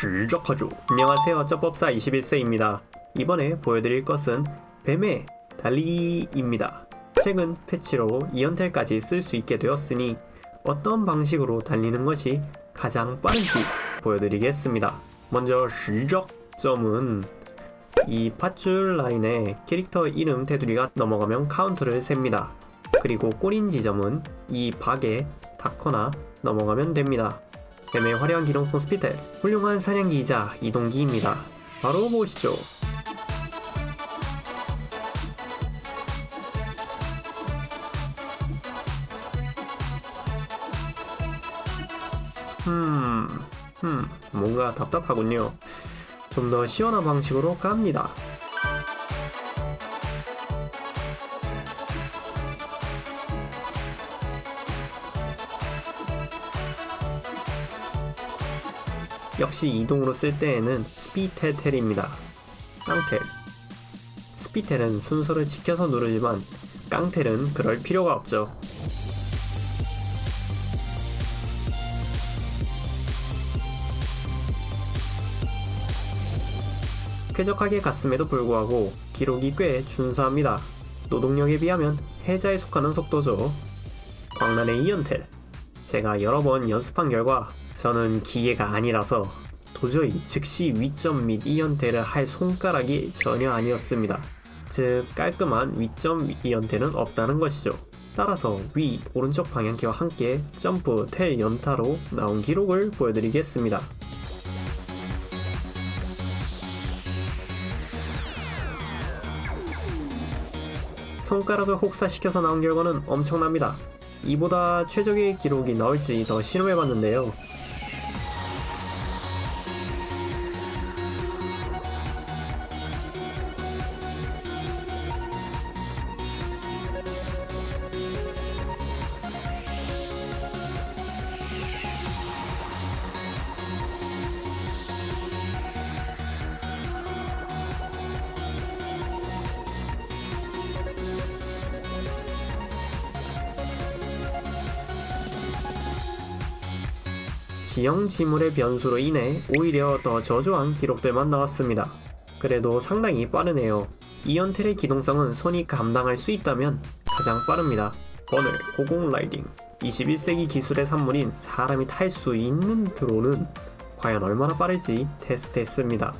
시작하죠. 안녕하세요. 쩌법사 21세입니다. 이번에 보여드릴 것은 뱀의 달리기입니다. 최근 패치로 이연텔까지 쓸 수 있게 되었으니 어떤 방식으로 달리는 것이 가장 빠른지 보여드리겠습니다. 먼저 시작점은 이 밧줄 라인에 캐릭터 이름 테두리가 넘어가면 카운트를 셉니다. 그리고 꼬린 지점은 이 박에 닿거나 넘어가면 됩니다. 뱀의 화려한 기동성 스피텔, 훌륭한 사냥기이자 이동기입니다. 바로 보시죠. 음, 음, 뭔가 답답하군요. 좀 더 시원한 방식으로 갑니다. 역시 이동으로 쓸 때에는 스피테텔입니다. 깡텔. 스피텔은 순서를 지켜서 누르지만 깡텔은 그럴 필요가 없죠. 쾌적하게 갔음에도 불구하고 기록이 꽤 준수합니다. 노동력에 비하면 해자에 속하는 속도죠. 광란의 이연텔. 제가 여러 번 연습한 결과 저는 기계가 아니라서 도저히 즉시 위점 및 이연태를 할 손가락이 전혀 아니었습니다. 즉 깔끔한 위점 이연태는 없다는 것이죠. 따라서 위 오른쪽 방향키와 함께 점프 텔 연타로 나온 기록을 보여드리겠습니다. 손가락을 혹사시켜서 나온 결과는 엄청납니다. 이보다 최적의 기록이 나올지 더 실험해봤는데요. 지형 지물의 변수로 인해 오히려 더 저조한 기록들만 나왔습니다. 그래도 상당히 빠르네요. 이연텔의 기동성은 손이 감당할 수 있다면 가장 빠릅니다. 버늘 고공 라이딩 21세기 기술의 산물인 사람이 탈 수 있는 드론은 과연 얼마나 빠를지 테스트했습니다.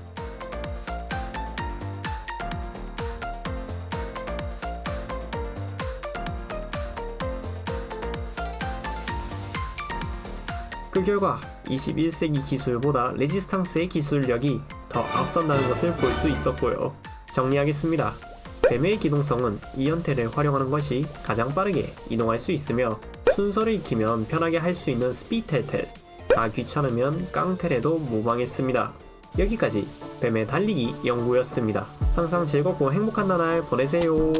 그 결과 21세기 기술보다 레지스탕스의 기술력이 더 앞선다는 것을 볼 수 있었고요. 정리하겠습니다. 뱀의 기동성은 이연텔을 활용하는 것이 가장 빠르게 이동할 수 있으며 순서를 익히면 편하게 할 수 있는 스피텔텔 다 귀찮으면 깡텔에도 무방했습니다. 여기까지 뱀의 달리기 연구였습니다. 항상 즐겁고 행복한 나날 보내세요.